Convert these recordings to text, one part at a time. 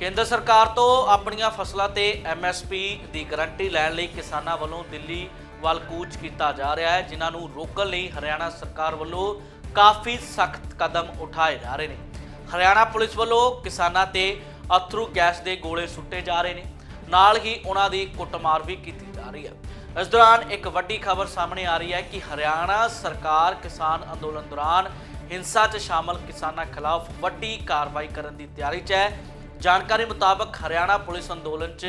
ਕੇਂਦਰ ਸਰਕਾਰ ਤੋਂ ਆਪਣੀਆਂ ਫਸਲਾਂ ਤੇ ਐਮਐਸਪੀ ਦੀ ਗਾਰੰਟੀ ਲੈਣ ਲਈ ਕਿਸਾਨਾਂ ਵੱਲੋਂ ਦਿੱਲੀ ਵੱਲ ਕੂਚ ਕੀਤਾ ਜਾ ਰਿਹਾ ਹੈ, ਜਿਨ੍ਹਾਂ ਨੂੰ ਰੋਕਣ ਲਈ ਹਰਿਆਣਾ ਸਰਕਾਰ ਵੱਲੋਂ ਕਾਫੀ ਸਖਤ ਕਦਮ ਉਠਾਏ ਜਾ ਰਹੇ ਨੇ। ਹਰਿਆਣਾ ਪੁਲਿਸ ਵੱਲੋਂ ਕਿਸਾਨਾਂ ਤੇ ਅਥਰੂ ਗੈਸ ਦੇ ਗੋਲੇ ਸੁੱਟੇ ਜਾ ਰਹੇ ਨੇ। ਨਾਲ ਹੀ ਉਹਨਾਂ ਦੀ ਕੁੱਟਮਾਰ ਵੀ ਕੀਤੀ ਜਾ ਰਹੀ ਹੈ। ਇਸ ਦੌਰਾਨ ਇੱਕ ਵੱਡੀ ਖਬਰ ਸਾਹਮਣੇ ਆ ਰਹੀ ਹੈ ਕਿ ਹਰਿਆਣਾ ਸਰਕਾਰ ਕਿਸਾਨ ਅੰਦੋਲਨ ਦੌਰਾਨ ਹਿੰਸਾ 'ਚ ਸ਼ਾਮਲ ਕਿਸਾਨਾਂ ਖਿਲਾਫ ਵੱਡੀ ਕਾਰਵਾਈ ਕਰਨ ਦੀ ਤਿਆਰੀ 'ਚ ਹੈ। ਜਾਣਕਾਰੀ ਮੁਤਾਬਕ ਹਰਿਆਣਾ ਪੁਲਿਸ ਅੰਦੋਲਨ 'ਚ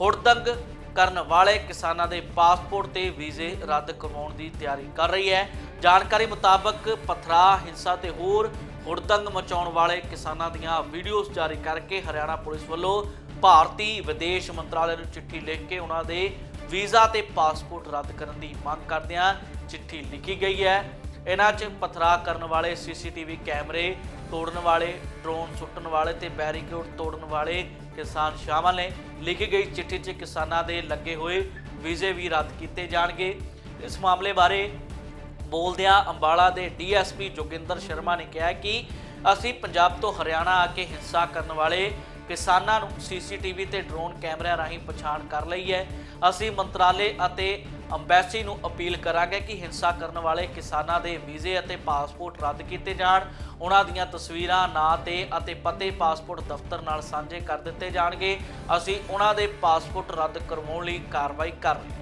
ਹੁੜਦੰਗ ਕਰਨ ਵਾਲੇ ਕਿਸਾਨਾਂ ਦੇ ਪਾਸਪੋਰਟ ਤੇ ਵੀਜ਼ੇ ਰੱਦ ਕਰਵਾਉਣ ਦੀ ਤਿਆਰੀ ਕਰ ਰਹੀ ਹੈ। ਜਾਣਕਾਰੀ ਮੁਤਾਬਕ ਪਥਰਾ, ਹਿੰਸਾ ਤੇ ਹੋਰ ਹੁੜਦੰਗ ਮਚਾਉਣ ਵਾਲੇ ਕਿਸਾਨਾਂ ਦੀਆਂ ਵੀਡੀਓਜ਼ ਜਾਰੀ ਕਰਕੇ ਹਰਿਆਣਾ ਪੁਲਿਸ ਵੱਲੋਂ ਭਾਰਤੀ ਵਿਦੇਸ਼ ਮੰਤਰਾਲੇ ਨੂੰ ਚਿੱਠੀ ਲਿਖ ਕੇ ਉਹਨਾਂ ਦੇ ਵੀਜ਼ਾ ਤੇ ਪਾਸਪੋਰਟ ਰੱਦ ਕਰਨ ਦੀ ਮੰਗ ਕਰਦਿਆਂ ਚਿੱਠੀ ਲਿਖੀ ਗਈ ਹੈ। ਇਹਨਾਂ 'ਚ ਪਥਰਾ ਕਰਨ ਵਾਲੇ ਸੀਸੀਟੀਵੀ ਕੈਮਰੇ ਤੋੜਨ ਵਾਲੇ, ਡਰੋਨ ਸੁੱਟਣ ਵਾਲੇ ਤੇ ਬੈਰੀਕੇਡ ਤੋੜਨ ਵਾਲੇ ਕਿਸਾਨ ਸ਼ਾਮਲ ਨੇ। ਲਿਖੀ ਗਈ ਚਿੱਠੀ 'ਚ ਕਿਸਾਨਾਂ ਦੇ ਲੱਗੇ ਹੋਏ ਵੀਜ਼ੇ ਵੀ ਰੱਦ ਕੀਤੇ ਜਾਣਗੇ। ਇਸ ਮਾਮਲੇ ਬਾਰੇ ਬੋਲਦਿਆਂ ਅੰਬਾਲਾ ਦੇ ਡੀਐਸਪੀ ਜੋਗਿੰਦਰ ਸ਼ਰਮਾ ਨੇ ਕਿਹਾ ਕਿ ਅਸੀਂ ਪੰਜਾਬ ਤੋਂ ਹਰਿਆਣਾ ਆ ਕੇ ਹਿੰਸਾ ਕਰਨ ਵਾਲੇ ਕਿਸਾਨਾਂ ਨੂੰ ਸੀਸੀਟੀਵੀ ਤੇ ਡਰੋਨ ਕੈਮਰਿਆਂ ਰਾਹੀਂ ਪਛਾਣ ਕਰ ਲਈ ਹੈ। ਅਸੀਂ ਮੰਤਰਾਲੇ ਅਤੇ ਅੰਬੈਸੀ ਨੂੰ ਅਪੀਲ ਕਰਾਂਗੇ ਕਿ ਹਿੰਸਾ ਕਰਨ ਵਾਲੇ ਕਿਸਾਨਾਂ ਦੇ ਵੀਜ਼ੇ ਅਤੇ ਪਾਸਪੋਰਟ ਰੱਦ ਕੀਤੇ ਜਾਣ। ਉਹਨਾਂ ਦੀਆਂ ਤਸਵੀਰਾਂ, ਨਾਂ ਤੇ ਅਤੇ ਪਤੇ ਪਾਸਪੋਰਟ ਦਫ਼ਤਰ ਨਾਲ ਸਾਂਝੇ ਕਰ ਦਿੱਤੇ ਜਾਣਗੇ। ਅਸੀਂ ਉਹਨਾਂ ਦੇ ਪਾਸਪੋਰਟ ਰੱਦ ਕਰਵਾਉਣ ਲਈ ਕਾਰਵਾਈ ਕਰ ਰਹੇ ਹਾਂ।